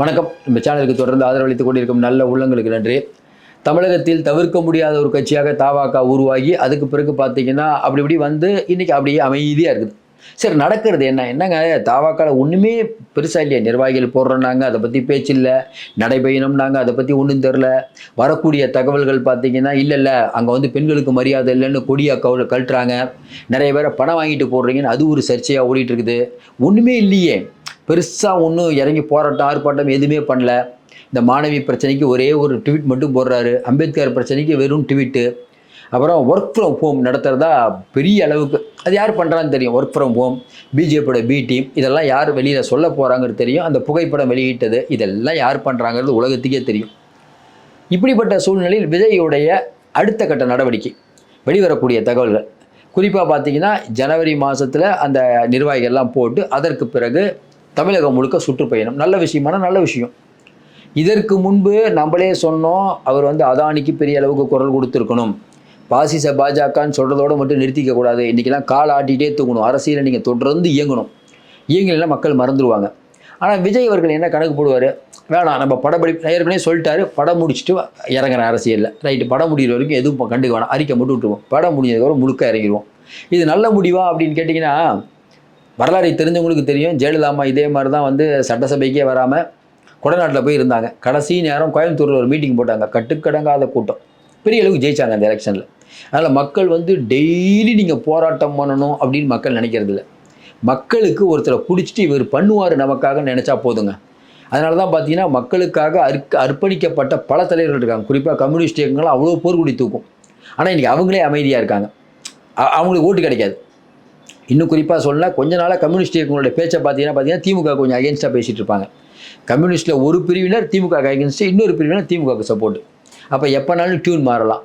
வணக்கம். நம்ம சேனலுக்கு தொடர்ந்து ஆதரவளித்துக் கொண்டிருக்கும் நல்ல உள்ளங்களுக்கு நன்றி. தமிழகத்தில் தவிர்க்க முடியாத ஒரு கட்சியாக தாவாக்கா உருவாகி அதுக்கு பிறகு பார்த்தீங்கன்னா அப்படி இப்படி வந்து இன்னைக்கு அப்படியே அமைதியாக இருக்குது. சரி நடக்கிறது என்ன? என்னங்க? தாவாக்கால ஒன்றுமே பெருசாக இல்லையா. நிர்வாகிகள் போடுறோன்னாங்க அதை பற்றி பேச்சு இல்லை நடைபயணம்னாங்க அதை பற்றி ஒன்றும் தெரில. வரக்கூடிய தகவல்கள் பார்த்தீங்கன்னா இல்லை இல்லை அங்கே வந்து பெண்களுக்கு மரியாதை இல்லைன்னு கொடியாக கவு கழட்டுறாங்க. நிறைய பேரை பணம் வாங்கிட்டு போடுறீங்கன்னு அது ஒரு சர்ச்சையாக ஓடிட்டு இருக்குது. ஒன்றுமே இல்லையே. பெருசாக ஒன்றும் இறங்கி போராட்டம் ஆர்ப்பாட்டம் எதுவுமே பண்ணல. இந்த மாணவி பிரச்சனைக்கு ஒரே ஒரு ட்வீட் மட்டும் போடுறாரு. அம்பேத்கர் பிரச்சனைக்கு வெறும் ட்வீட்டு அப்புறம் ஒர்க் ஃப்ரம் ஹோம் நடத்துகிறதா பெரிய அளவுக்கு அது யார் பண்ணுறான்னு தெரியும். ஒர்க் ஃப்ரம் ஹோம் பிஜேபியோட பி டீம் இதெல்லாம் யார் வெளியில் சொல்ல போகிறாங்கிறது தெரியும். அந்த புகைப்படம் வெளியிட்டது இதெல்லாம் யார் பண்ணுறாங்கிறது உலகத்துக்கே தெரியும். இப்படிப்பட்ட சூழ்நிலையில் விஜயுடைய அடுத்த கட்ட நடவடிக்கை வெளிவரக்கூடிய தகவல்கள். குறிப்பாக பார்த்தீங்கன்னா ஜனவரி மாதத்தில் அந்த நிர்வாகிகள்லாம் போட்டு அதற்கு பிறகு தமிழகம் முழுக்க சுற்றுப்பயணம். நல்ல விஷயமான நல்ல விஷயம். இதற்கு முன்பு நம்மளே சொன்னோம் அவர் வந்து அதானிக்கு பெரிய அளவுக்கு குரல் கொடுத்துருக்கணும். பாசிச பாஜகன்னு சொல்கிறதோடு மட்டும் நிறுத்திக்க கூடாது. இன்றைக்கெல்லாம் கால் ஆட்டிகிட்டே தூங்கணும். அரசியலை நீங்கள் தொடர்ந்து இயங்கணும். இயங்கலைன்னா மக்கள் மறந்துடுவாங்க ஆனால் விஜய் அவர்கள் என்ன கணக்கு போடுவார்? வேணாம் நம்ம படப்படி ஏற்கனவே சொல்லிட்டாரு. படம் முடிச்சுட்டு இறங்குறேன் அரசியலில். ரைட்டு படம் முடிகிற வரைக்கும் எதுவும் கண்டுக்க வேணாம். அறிக்கை மட்டும் விட்டுருவோம். படம் முடிஞ்சதுக்கப்புறம் முழுக்க இறங்கிடுவோம் இது நல்ல முடிவா அப்படின்னு கேட்டிங்கன்னா வரலாறு தெரிஞ்சவங்களுக்கு தெரியும். ஜெயலலிதா அம்மா இதே மாதிரி தான் வந்து சட்டசபைக்கே வராமல் கொடநாட்டில் போய் இருந்தாங்க. கடைசி நேரம் கோயம்புத்தூரில் ஒரு மீட்டிங் போட்டாங்க. கட்டுக்கடங்காத கூட்டம். பெரிய அளவுக்கு ஜெயிச்சாங்க அந்த எலெக்ஷனில் அதனால் மக்கள் வந்து டெய்லி நீங்கள் போராட்டம் பண்ணணும் அப்படின்னு மக்கள் நினைக்கிறது இல்லை. மக்களுக்கு ஒருத்தரை பிடிச்சிட்டு இவர் பண்ணுவார் நமக்காக நினச்சா போதுங்க. அதனால தான் பார்த்தீங்கன்னா மக்களுக்காக அர்ப்ப அர்ப்பணிக்கப்பட்ட பல தலைவர்கள் இருக்காங்க. குறிப்பாக கம்யூனிஸ்ட் இயக்கங்கள் அவ்வளோ போர்க்குடி தூக்கும். ஆனால் இன்றைக்கி அவங்களே அமைதியாக இருக்காங்க. அவங்களுக்கு ஓட்டு கிடைக்காது. இன்னும் குறிப்பாக சொல்லலாம் கொஞ்ச நாளாக கம்யூனிஸ்ட் இயக்கங்களுடைய பேச்சை பார்த்தீங்கன்னா பார்த்தீங்கன்னா திமுக கொஞ்சம் அகேன்ஸ்டாக பேசிகிட்டு இருப்பாங்க. கம்யூனிஸ்ட்டில் ஒரு பிரிவினர் திமுக அகேன்ஸ்ட்டு இன்னொரு பிரிவினர் திமுகவுக்கு சப்போர்ட் அப்போ எப்போனாலும் டியூன் மாறலாம்.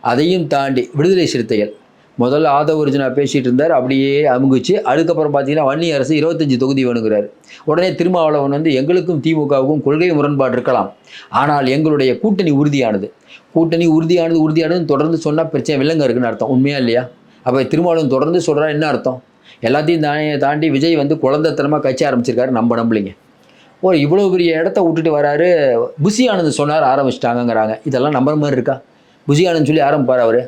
அதையும் தாண்டி விடுதலை சிறுத்தைகள். முதல்ல ஆதவ ஒரிஜினா பேசிகிட்டு இருந்தார் அப்படியே அமுங்குச்சு. அதுக்கப்புறம் பார்த்தீங்கன்னா வன்னி அரசு இருபத்தஞ்சி தொகுதி வேணுங்கிறார். உடனே திருமாவளவன் வந்து எங்களுக்கும் திமுகவுக்கும் கொள்கை முரண்பாடு இருக்கலாம். ஆனால் எங்களுடைய கூட்டணி உறுதியானது. கூட்டணி உறுதியானது உறுதியானதுன்னு தொடர்ந்து சொன்னால் பிரச்சனை வில்லங்க இருக்குன்னு அர்த்தம். உண்மையா இல்லையா? அப்போ திருமாவளவன் தொடர்ந்து சொல்கிறா என்ன அர்த்தம்? எல்லாத்தையும் தாண்டி தாண்டி விஜய் வந்து குழந்தைத்தனமாக கட்சி ஆரம்பிச்சிருக்காரு நம்ம நம்பலைங்க. ஒரு இவ்வளோ பெரிய இடத்த விட்டுட்டு வராரு புசி ஆனந்த் சொன்னார் ஆரம்பிச்சிட்டாங்கங்கிறாங்க. இதெல்லாம் நம்புற மாதிரி இருக்கா? புசி ஆனந்த் சொல்லி ஆரம்பிப்பார் அவர்?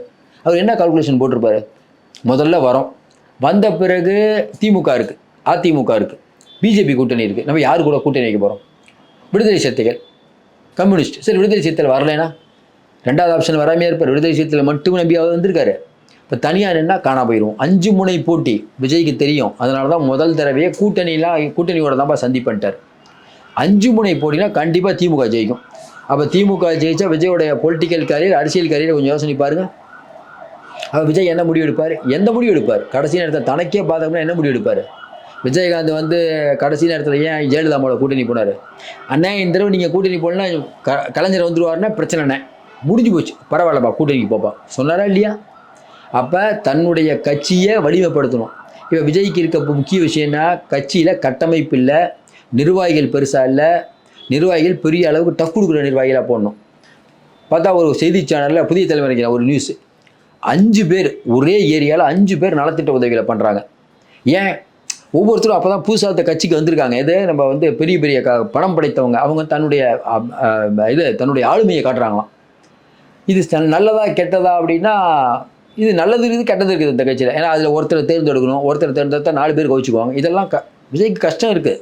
அவர் என்ன கால்குலேஷன் போட்டிருப்பார்? முதல்ல வரோம். வந்த பிறகு திமுக இருக்குது அதிமுக இருக்குது பிஜேபி கூட்டணி இருக்குது நம்ம யார் கூட கூட்டணி வைக்க போகிறோம் விடுதலை சக்திகள் கம்யூனிஸ்ட். சரி விடுதலை சிறுத்தைகள் வரலைனா ரெண்டாவது ஆப்ஷன் வராமையே இருப்பார். விடுதலை சிறுத்தைகள் மட்டும் நம்பி அவர் வந்திருக்காரு. இப்போ தனியாக நின்னா காணா போயிடுவோம் அஞ்சு முனை போட்டி விஜய்க்கு தெரியும். அதனால தான் முதல் தடவையே கூட்டணிலாம் கூட்டணியோட தான்ப்பா சந்திப்பன்ட்டார் அஞ்சு முனை போட்டினா கண்டிப்பாக திமுக ஜெயிக்கும். அப்போ திமுக ஜெயிச்சா விஜயோடைய பொலிட்டிக்கல் கரியர் அரசியல் கரியர் கொஞ்சம் யோசனை பாருங்கள் அப்போ விஜய் என்ன முடிவு எடுப்பார்? எந்த முடிவு எடுப்பார்? கடைசி நேரத்தில் தனக்கே பாதகம்னா என்ன முடிவு எடுப்பார்? விஜயகாந்த் வந்து கடைசி நேரத்தில் ஏன் ஜெயலலிதாமோட கூட்டணி போனார்? அண்ணா இந்த தடவை நீங்கள் கூட்டணி போடலன்னா க கலைஞர் வந்துடுவார்னா பிரச்சனைண்ணே முடிஞ்சு போச்சு. பரவாயில்லப்பா கூட்டணிக்கு போப்பா. சொன்னாரா இல்லையா? அப்போ தன்னுடைய கட்சியை வலிமைப்படுத்தணும். இப்போ விஜய்க்கு இருக்க முக்கிய விஷயம்னா கட்சியில் கட்டமைப்பு இல்லை நிர்வாகிகள் பெருசாக இல்லை நிர்வாகிகள் பெரிய அளவுக்கு டஃப் கொடுக்குற நிர்வாகிகளாக போடணும். பார்த்தா ஒரு செய்தி சேனலில் புதிய தலைமுறைக்கு ஒரு நியூஸ் அஞ்சு பேர் ஒரே ஏரியாவில் அஞ்சு பேர் நலத்திட்ட உதவிகளை பண்ணுறாங்க ஏன்? ஒவ்வொருத்தரும் அப்போ தான் புதுசாக கட்சிக்கு வந்திருக்காங்க. இது நம்ம வந்து பெரிய பெரிய க பணம் படைத்தவங்க. அவங்க தன்னுடைய இது தன்னுடைய ஆளுமையை காட்டுறாங்களாம். இது நல்லதா கெட்டதா அப்படின்னா இது நல்லது இருக்குது கெட்டது இருக்குது இந்த கட்சியில். ஏன்னா அதில் ஒருத்தரை தேர்ந்தெடுக்கணும் ஒருத்தரை தேர்ந்தெடுத்தா நாலு பேர் கவிச்சுக்குவாங்க. இதெல்லாம் க விஜய்க்கு கஷ்டம் இருக்குது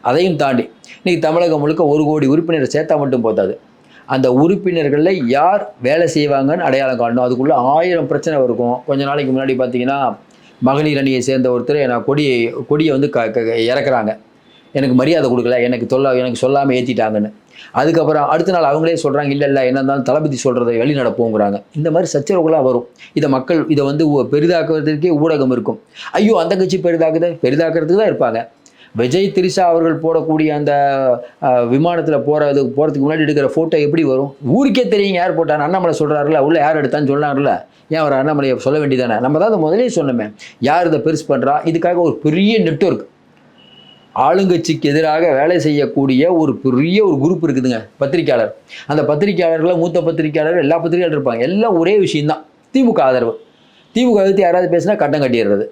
அதையும் தாண்டி இன்றைக்கி தமிழகம் முழுக்க ஒரு கோடி உறுப்பினரை சேர்த்தா மட்டும் போதாது. அந்த உறுப்பினர்களில் யார் வேலை செய்வாங்கன்னு அடையாளம் காணணும். அதுக்குள்ளே ஆயிரம் பிரச்சனை இருக்கும். கொஞ்ச நாளைக்கு முன்னாடி பார்த்தீங்கன்னா மகளிர் அணியை சேர்ந்த ஒருத்தர் நான் கொடியை கொடியை வந்து க க- இறக்குறாங்க. எனக்கு மரியாதை கொடுக்கல எனக்கு சொல்ல எனக்கு சொல்லாமல் ஏற்றிட்டாங்கன்னு அதுக்கப்புறம் அடுத்த நாள் அவங்களே சொல்கிறாங்க இல்லை இல்லை என்ன இருந்தாலும் தளபதி சொல்கிறத வழி நடப்போங்கிறாங்க இந்த மாதிரி சச்சரவுகளாக வரும். இதை மக்கள் இதை வந்து பெரிதாக்குறதுக்கே பெரிதாக்குவதற்கே ஊடகம் இருக்கும். ஐயோ அந்த கட்சி பெரிதாக்குது பெரிதாக்குறதுக்கு தான் இருப்பாங்க. விஜய் திரிஷா அவர்கள் போடக்கூடிய அந்த விமானத்தில் போகிறது போகிறதுக்கு முன்னாடி எடுக்கிற ஃபோட்டோ எப்படி வரும்? ஊருக்கே தெரியுங்க யார் போட்டான்னு அண்ணாமலை சொல்கிறாருல உள்ள யார் எடுத்தான்னு சொன்னார்ல ஏன் அவர் அண்ணாமலையை சொல்ல வேண்டியதானே? நம்ம தான் அதை முதலே சொன்னோமே. யார் இதை பெருசு பண்ணுறா இதுக்காக ஒரு பெரிய நெட்வொர்க் ஆளுங்கட்சிக்கு எதிராக வேலை செய்யக்கூடிய ஒரு பெரிய ஒரு குரூப் இருக்குதுங்க பத்திரிக்கையாளர். அந்த பத்திரிக்கையாளர்களை மூத்த பத்திரிக்கையாளர் எல்லா பத்திரிகையாளர் இருப்பாங்க. எல்லாம் ஒரே விஷயம்தான். திமுக ஆதரவு. திமுக எதிர்த்து யாராவது பேசினா கட்டம் கட்டிடுறது.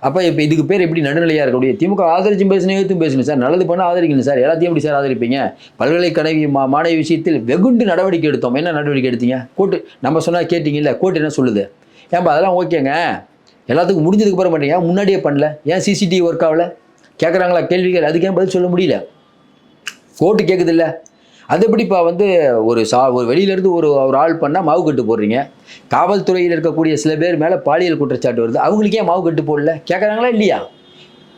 அப்போ இப்போ இதுக்கு பேர் எப்படி நடுநிலையாக இருக்கக்கூடிய திமுக ஆதரிச்சும் பேசினே எதிர்த்தும் பேசணும் சார். நல்லது பண்ண ஆதரிக்கணும் சார். எல்லாத்தையும் எப்படி சார் ஆதரிப்பீங்க? பல்கலைக்கழக மா மாணவி விஷயத்தில் வெகுண்டு நடவடிக்கை எடுத்தோம். என்ன நடவடிக்கை எடுத்தீங்க? கோர்ட்டு நம்ம சொன்னால் கேட்டிங்கல்ல கோர்ட் என்ன சொல்லுது? ஏன்பா அதெல்லாம் ஓகேங்க. எல்லாத்துக்கும் முடிஞ்சதுக்கு அப்புறம் பண்ணுறீங்க முன்னாடியே பண்ணல. ஏன் சிசிடிவி ஒர்க் ஆகல? கேட்குறாங்களா கேள்விகள். அதுக்கே பதில் சொல்ல முடியல. கோர்ட்டு கேட்குது இல்லை அது எப்படிப்பா வந்து ஒரு சா ஒரு வெளியிலேருந்து ஒரு ஒரு ஆள் பண்ணால் மாவு கட்டு போடுறீங்க? காவல்துறையில் இருக்கக்கூடிய சில பேர் மேலே பாலியல் குற்றச்சாட்டு வருது. அவங்களுக்கே மாவு கட்டு போடல. கேட்குறாங்களா இல்லையா?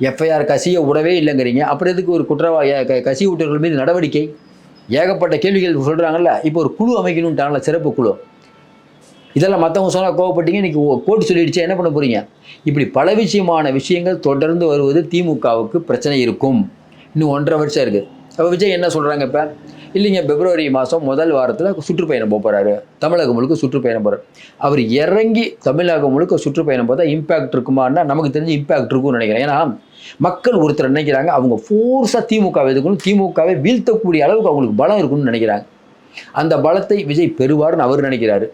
எஃப்ஐஆர் கசிய விடவே இல்லைங்கிறீங்க. அப்புறம் எதுக்கு ஒரு குற்றவா க- கசி விட்டவர்கள் மீது நடவடிக்கை? ஏகப்பட்ட கேள்விகள் சொல்கிறாங்கல்ல இப்போ ஒரு குழு அமைக்கணும்ட்டாங்களா? சிறப்பு குழு. இதெல்லாம் மற்றவங்க சொன்னால் கோவப்பட்டீங்க இன்னைக்கு கோர்ட் சொல்லிடுச்சு என்ன பண்ண போகிறீங்க இப்படி பல விஷயமான விஷயங்கள் தொடர்ந்து வருவது திமுகவுக்கு பிரச்சனை இருக்கும். இன்னும் ஒன்றரை வருஷம் இருக்குது அப்போ விஜய் என்ன சொல்கிறாங்க இப்போ? இல்லைங்க பிப்ரவரி மாதம் முதல் வாரத்தில் சுற்றுப்பயணம் போக போகிறாரு தமிழகம் முழுக்க சுற்றுப்பயணம் போகிறார் அவர் இறங்கி தமிழகம் முழுக்க சுற்றுப்பயணம் பார்த்தா இம்பேக்ட் இருக்குமான்னா நமக்கு தெரிஞ்சு இம்பேக்ட் இருக்கும்னு நினைக்கிறேன். ஏன்னா மக்கள் ஒருத்தர் நினைக்கிறாங்க அவங்க ஃபோர்ஸாக திமுகவை எதுக்கணும் திமுகவை வீழ்த்தக்கூடிய அளவுக்கு அவங்களுக்கு பலம் இருக்கும்னு நினைக்கிறாங்க. அந்த பலத்தை விஜய் பெறுவார்னு அவர் நினைக்கிறாரு.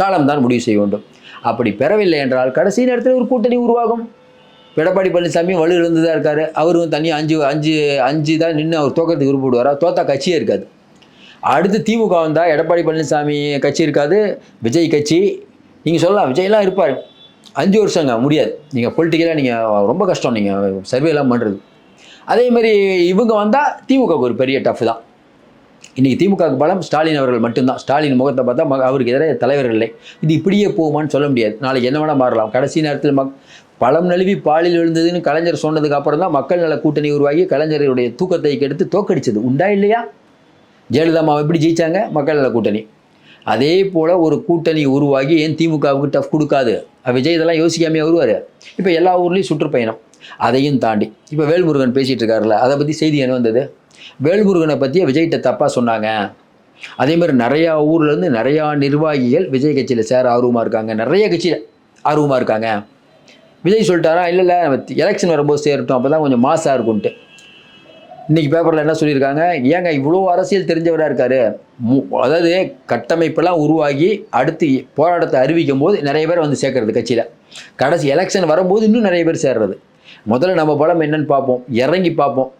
காலம்தான் முடிவு செய்ய வேண்டும். அப்படி பெறவில்லை என்றால் கடைசி நேரத்தில் ஒரு கூட்டணி உருவாகும். எடப்பாடி பழனிசாமி வலு இழந்து தான் இருக்கார். அவரும் தனியாக அஞ்சு அஞ்சு அஞ்சு தான் நின்று அவர் தோக்கத்துக்கு விருப்பப்படுவாரா தோத்தா கட்சியே இருக்காது. அடுத்து திமுக வந்தால் எடப்பாடி பழனிசாமி கட்சி இருக்காது. விஜய் கட்சி. நீங்கள் சொல்லலாம் விஜய்லாம் இருப்பார். அஞ்சு வருஷங்க முடியாது. நீங்கள் பொலிட்டிக்கலாக நீங்கள் ரொம்ப கஷ்டம். நீங்கள் சர்வேலாம் பண்ணுறது அதே மாதிரி இவங்க வந்தால் திமுகவுக்கு ஒரு பெரிய டஃப் தான். இன்றைக்கி திமுக பலம் ஸ்டாலின் அவர்கள் மட்டும்தான். ஸ்டாலின் முகத்தை பார்த்தா அவருக்கு எதிராக தலைவர்கள் இல்லை. இது இப்படியே போகுமான்னு சொல்ல முடியாது. நாளைக்கு என்ன வேணால் மாறலாம். கடைசி நேரத்தில் மக் பழம் நழுவி பாலில் விழுந்ததுன்னு கலைஞர் சொன்னதுக்கு அப்புறம் தான் மக்கள் நல கூட்டணி உருவாகி கலைஞருடைய தூக்கத்தை கெடுத்து தோக்கடிச்சது. உண்டா இல்லையா? ஜெயலலிதா அம்மா எப்படி ஜெயிச்சாங்க? மக்கள் நல கூட்டணி. அதே போல் ஒரு கூட்டணி உருவாகி ஏன் திமுகவுக்கு டஃப் கொடுக்காது? விஜய் இதெல்லாம் யோசிக்காமே வருவார். இப்போ எல்லா ஊர்லேயும் சுற்றுப்பயணம். அதையும் தாண்டி. இப்போ வேல்முருகன் பேசிகிட்டு இருக்காருல்ல. அதை பற்றி செய்தி என்ன வந்தது? வேல்முருகனை பற்றிய விஜய்கிட்ட தப்பாக சொன்னாங்க. அதே மாதிரி நிறையா ஊர்லேருந்து நிறையா நிர்வாகிகள் விஜய் கட்சியில் சேர ஆர்வமாக இருக்காங்க. நிறைய கட்சியில் ஆர்வமாக இருக்காங்க. விஜய் சொல்லிட்டாரா? இல்லை இல்லை எலெக்ஷன் வரும்போது சேரட்டும். அப்போ தான் கொஞ்சம் மாசாக இருக்கும்ன்ட்டு இன்றைக்கி பேப்பரில் என்ன சொல்லியிருக்காங்க? ஏங்க இவ்வளோ அரசியல் தெரிஞ்சவராக இருக்கார். மு- அதாவது கட்டமைப்பெல்லாம் உருவாகி அடுத்து போராட்டத்தை அறிவிக்கும் போது நிறைய பேர் வந்து சேர்க்கறது கட்சியில். கடைசி எலெக்ஷன் வரும்போது இன்னும் நிறைய பேர் சேர்றது. முதல்ல நம்ம பலம் என்னன்னு பார்ப்போம். இறங்கி பார்ப்போம்.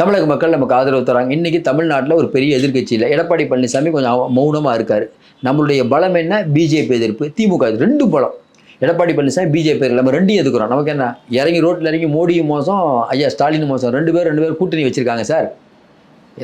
தமிழக மக்கள் நமக்கு ஆதரவு தராங்க. இன்றைக்கி தமிழ்நாட்டில் ஒரு பெரிய எதிர்க்கட்சியில் எடப்பாடி பழனிசாமி கொஞ்சம் மௌனமாக இருக்கார். நம்மளுடைய பலம் என்ன? பிஜேபி எதிர்ப்பு திமுக எதிர்ப்பு. ரெண்டு பலம். எடப்பாடி பழனிசாமி பிஜேபி நம்ம ரெண்டையும் எதுக்குறோம் நமக்கு என்ன? இறங்கி ரோட்டில் இறங்கி மோடியும் மோசம் ஐயா ஸ்டாலின் மோசம். ரெண்டு பேர் ரெண்டு பேர் கூட்டணி வச்சுருக்காங்க சார்.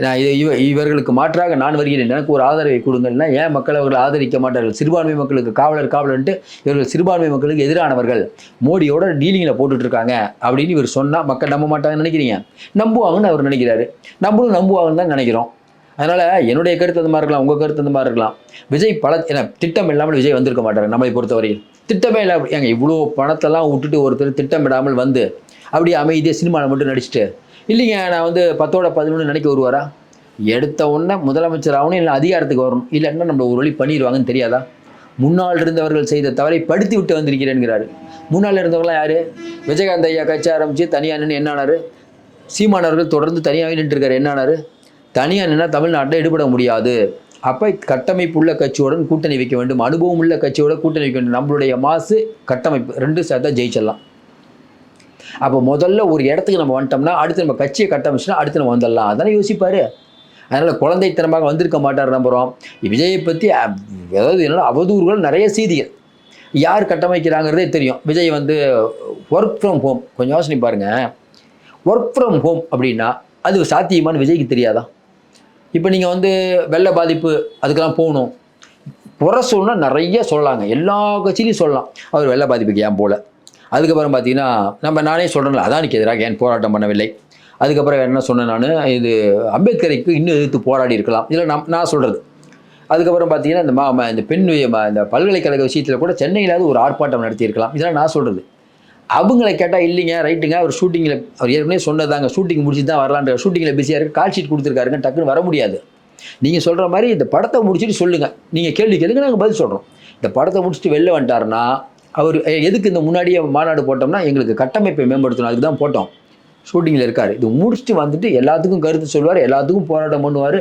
நான் இது இவ இவர்களுக்கு மாற்றாக நான் வருகிறேன் எனக்கு ஒரு ஆதரவை கொடுங்கள்னா ஏன் மக்கள் அவர்கள் ஆதரிக்க மாட்டார்கள்? சிறுபான்மை மக்களுக்கு காவலர் காவலர்ன்ட்டு இவர்கள் சிறுபான்மை மக்களுக்கு எதிரானவர்கள். மோடியோட டீலிங்கில் போட்டுட்டு இருக்காங்க அப்படின்னு இவர் சொன்னால் மக்கள் நம்ப மாட்டாங்கன்னு நினைக்கிறீங்க? நம்புவாங்கன்னு அவர் நினைக்கிறாரு. நம்மளும் நம்புவாங்கன்னு தான் நினைக்கிறோம். அதனால் என்னுடைய கருத்து அந்த மாதிரி இருக்கலாம் உங்கள் கருத்து அந்த மாதிரி இருக்கலாம். விஜய் பல ஏன்னா திட்டம் இல்லாமல் விஜய் வந்திருக்க மாட்டார் நம்மளை பொறுத்தவரையில். திட்டமே இல்லை ஏங்க இவ்வளோ பணத்தெல்லாம் விட்டுட்டு ஒருத்தர் திட்டமிடாமல் வந்து அப்படியே அமைதியாக சினிமாவில் மட்டும் நடிச்சுட்டு இல்லைங்க நான் வந்து பத்தோட பதினொன்று நினைக்க வருவாரா? எடுத்த உடனே முதலமைச்சர் ஆகணும் இல்லை அதிகாரத்துக்கு வரணும். இல்லைன்னா நம்மளை ஒரு வழி பண்ணிடுவாங்கன்னு தெரியாதா? முன்னால் இருந்தவர்கள் செய்த தவறை படுத்தி விட்டு வந்திருக்கிறேன்கிறாரு. முன்னால் இருந்தவங்களாம் யார்? விஜயகாந்த் ஐயா கட்சி ஆரம்பித்து தனியாக நின்று என்னானார் சீமானவர்கள் தொடர்ந்து தனியாகவே நின்றுருக்காரு. என்னானார் தனியாக நின்னா தமிழ்நாட்டில் ஈடுபட முடியாது. அப்போ கட்டமைப்பு உள்ள கட்சியுடன் கூட்டணி வைக்க வேண்டும். அனுபவம் உள்ள கட்சியோட கூட்டணி வைக்க வேண்டும். நம்மளுடைய மாசு கட்டமைப்பு. ரெண்டு சேர்த்தா ஜெயிச்சிடலாம். அப்போ முதல்ல ஒரு இடத்துக்கு நம்ம வந்துட்டோம்னா அடுத்து நம்ம கட்சியை கட்டமைச்சுனா அடுத்து நம்ம வந்துடலாம். அதானே யோசிப்பார். அதனால் குழந்தைத்தனமாக வந்திருக்க மாட்டார் நம்புகிறோம் விஜயை பற்றி அதாவது என்னென்னா அவதூறுகள் நிறைய செய்திகள். யார் கட்டமைக்கிறாங்கிறதே தெரியும். விஜய் வந்து ஒர்க் ஃப்ரம் ஹோம் கொஞ்சம் யோசனை பாருங்கள் ஒர்க் ஃப்ரம் ஹோம் அப்படின்னா அது சாத்தியமான்னு விஜய்க்கு தெரியாதா? இப்போ நீங்கள் வந்து வெள்ள பாதிப்பு அதுக்கெல்லாம் போகணும். குறை சொல்லணும்னா நிறைய சொல்லலாங்க. எல்லா கட்சியிலையும் சொல்லலாம். அவர் வெள்ள பாதிப்புக்கு ஏன் போகல அதுக்கப்புறம் பார்த்தீங்கன்னா நம்ம நானே சொல்கிறேன்ல அதானிக்கு எதிராக ஏன் போராட்டம் பண்ணவில்லை? அதுக்கப்புறம் என்ன சொன்னேன் நான் இது அம்பேத்கருக்கு இன்னும் எதிர்த்து போராடி இருக்கலாம். இதில் நம் நான் சொல்கிறது அதுக்கப்புறம் பார்த்தீங்கன்னா இந்த மா இந்த பெண் இந்த பல்கலைக்கழக விஷயத்தில் கூட சென்னையிலாவது ஒரு ஆர்ப்பாட்டம் நடத்தியிருக்கலாம் இதெல்லாம் நான் சொல்கிறது அவங்கள கேட்டால் இல்லைங்க ரைட்டுங்க அவர் ஷூட்டிங்கில் அவர் ஏற்கனவே சொன்னதாங்க ஷூட்டிங் முடிச்சு தான் வரலான்ற ஷூட்டிங்கில் பிஸியாக இருக்குது கால் ஷீட் கொடுத்துருக்காருங்க டக்குன்னு வர முடியாது. நீங்கள் சொல்கிற மாதிரி இந்த படத்தை முடிச்சுட்டு சொல்லுங்கள் நீங்கள் கேள்வி கேளுங்க நாங்கள் பதில் சொல்கிறோம் இந்த படத்தை முடிச்சுட்டு வெளில வந்துட்டாருன்னா அவர் எதுக்கு இந்த முன்னாடியே மாநாடு போட்டோம்னா எங்களுக்கு கட்டமைப்பை மேம்படுத்தணும். அதுக்கு தான் போட்டோம். ஷூட்டிங்கில் இருக்கார். இது முடிச்சுட்டு வந்துட்டு எல்லாத்துக்கும் கருத்து சொல்லுவார் எல்லாத்துக்கும் போராட்டம் பண்ணுவார்.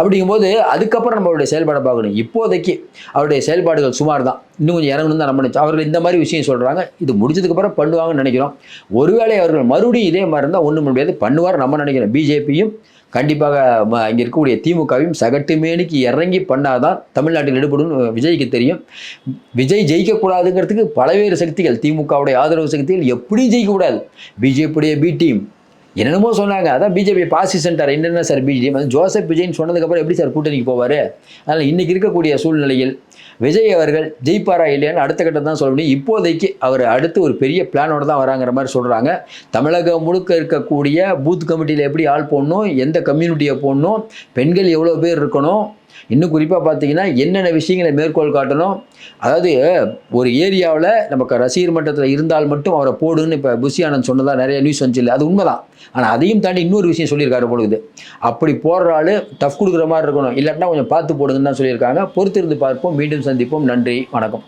அப்படிங்கும்போது அதுக்கப்புறம் நம்மளுடைய செயல்பாடை பார்க்கணும். இப்போதைக்கு அவருடைய செயல்பாடுகள் சுமார் தான் இன்னும் கொஞ்சம் இறங்கணும் தான் நம்ம நினச்சோம். அவர்கள் இந்த மாதிரி விஷயம் சொல்கிறாங்க இது முடிச்சதுக்கப்புறம் பண்ணுவாங்கன்னு நினைக்கிறோம். ஒருவேளை அவர்கள் மறுபடியும் இதே மாதிரி இருந்தால் ஒன்றும் முடியாது. பண்ணுவார் நம்ம நினைக்கிறோம். பிஜேபியும் கண்டிப்பாக இங்கே இருக்கக்கூடிய திமுகவையும் சகட்டுமேனிக்கு இறங்கி பண்ணாதான் தமிழ்நாட்டில் ஈடுபடும் விஜய்க்கு தெரியும். விஜய் ஜெயிக்கக்கூடாதுங்கிறதுக்கு பலவேறு சக்திகள் திமுகவுடைய ஆதரவு சக்திகள் எப்படியும் ஜெயிக்கக்கூடாது. பிஜேபியுடைய பி டீம் என்னென்னமோ சொன்னாங்க. அதான் பிஜேபி பாசி சென்டர். என்னென்ன சார் பிஜேபி அது ஜோசப் விஜய்னு சொன்னதுக்கப்புறம் எப்படி சார் கூட்டணிக்கு போவார்? அதனால் இன்றைக்கி இருக்கக்கூடிய சூழ்நிலையில் விஜய் அவர்கள் ஜெயிப்பாரா இல்லையான்னு அடுத்த கட்டம் தான் சொல்ல முடியும். இப்போதைக்கு அவர் அடுத்து ஒரு பெரிய பிளானோட தான் வராங்கிற மாதிரி சொல்கிறாங்க தமிழகம் முழுக்க இருக்கக்கூடிய பூத் கமிட்டியில் எப்படி ஆள் போடணும்? எந்த கம்யூனிட்டியை போடணும்? பெண்கள் எவ்வளோ பேர் இருக்கணும்? இன்னும் குறிப்பாக பார்த்தீங்கன்னா என்னென்ன விஷயங்களை மேற்கோள் காட்டணும்? அதாவது ஒரு ஏரியாவில் நமக்கு ரசிகர் மன்றத்தில் இருந்தால் மட்டும் அவரை போடுன்னு இப்போ புஷி ஆனந்த் சொன்னதாக நிறைய நியூஸ் வந்துச்சு இல்லை அது உண்மைதான். ஆனால் அதையும் தாண்டி இன்னொரு விஷயம் சொல்லியிருக்காரு பொழுது அப்படி போடுற ஆள் டஃப் கொடுக்குற மாதிரி இருக்கணும். இல்லாட்டினா கொஞ்சம் பார்த்து போடுங்கன்னு தான் சொல்லியிருக்காங்க. பொறுத்திருந்து பார்ப்போம். மீண்டும் சந்திப்போம். நன்றி. வணக்கம்.